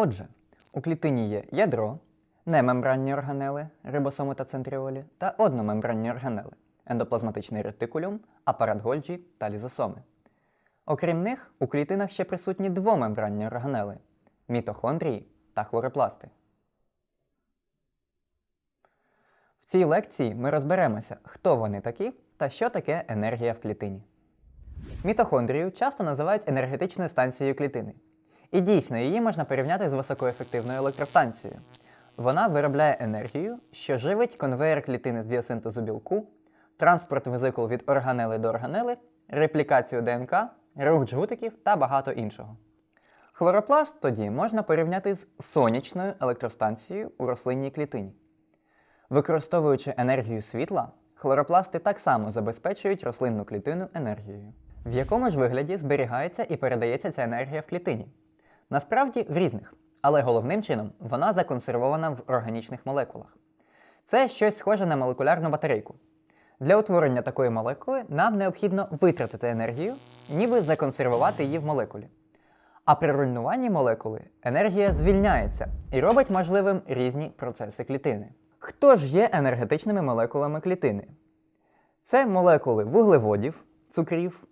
Отже, у клітині є ядро, немембранні органели, рибосоми та центріолі, та одномембранні органели, ендоплазматичний ретикулюм, апарат Гольджі та лізосоми. Окрім них, у клітинах ще присутні двомембранні органели мітохондрії та хлоропласти. В цій лекції ми розберемося, хто вони такі та що таке енергія в клітині. Мітохондрію часто називають енергетичною станцією клітини. І дійсно, її можна порівняти з високоефективною електростанцією. Вона виробляє енергію, що живить конвейер клітини з біосинтезу білку, транспорт везикул від органели до органели, реплікацію ДНК, рух джгутиків та багато іншого. Хлоропласт тоді можна порівняти з сонячною електростанцією у рослинній клітині. Використовуючи енергію світла, хлоропласти так само забезпечують рослинну клітину енергією. В якому ж вигляді зберігається і передається ця енергія в клітині? Насправді в різних, але головним чином вона законсервована в органічних молекулах. Це щось схоже на молекулярну батарейку. Для утворення такої молекули нам необхідно витратити енергію, ніби законсервувати її в молекулі. А при руйнуванні молекули енергія звільняється і робить можливим різні процеси клітини. Хто ж є енергетичними молекулами клітини? Це молекули вуглеводів, цукрів,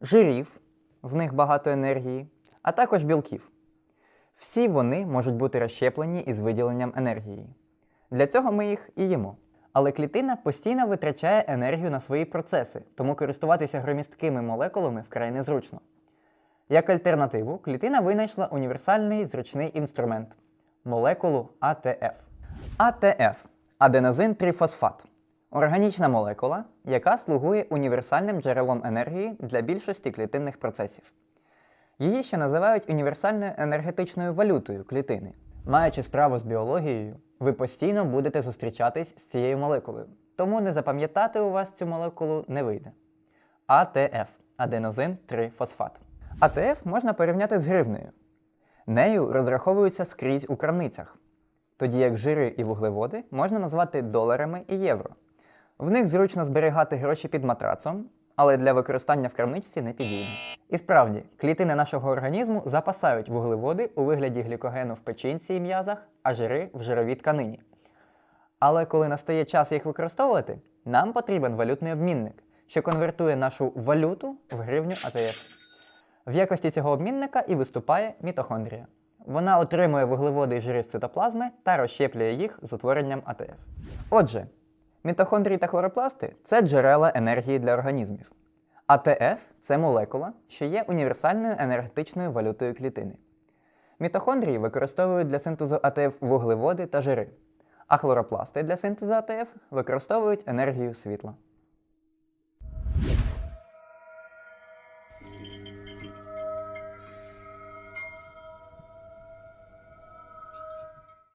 жирів, в них багато енергії, а також білків. Всі вони можуть бути розщеплені із виділенням енергії. Для цього ми їх і їмо. Але клітина постійно витрачає енергію на свої процеси, тому користуватися громісткими молекулами вкрай незручно. Як альтернативу, клітина винайшла універсальний зручний інструмент молекулу АТФ. АТФ аденозин трифосфат органічна молекула, яка слугує універсальним джерелом енергії для більшості клітинних процесів. Її ще називають універсальною енергетичною валютою клітини. Маючи справу з біологією, ви постійно будете зустрічатись з цією молекулою, тому не запам'ятати у вас цю молекулу не вийде. АТФ аденозин трифосфат. АТФ можна порівняти з гривнею. Нею розраховуються скрізь у крамницях, тоді як жири і вуглеводи можна назвати доларами і євро. В них зручно зберігати гроші під матрацом, але для використання в крамничці не підійно. І справді, клітини нашого організму запасають вуглеводи у вигляді глікогену в печінці і м'язах, а жири в жировій тканині. Але коли настає час їх використовувати, нам потрібен валютний обмінник, що конвертує нашу валюту в гривню АТФ. В якості цього обмінника і виступає мітохондрія. Вона отримує вуглеводи і жири з цитоплазми та розщеплює їх з утворенням АТФ. Отже, мітохондрії та хлоропласти це джерела енергії для організмів. АТФ це молекула, що є універсальною енергетичною валютою клітини. Мітохондрії використовують для синтезу АТФ вуглеводи та жири, а хлоропласти для синтезу АТФ використовують енергію світла.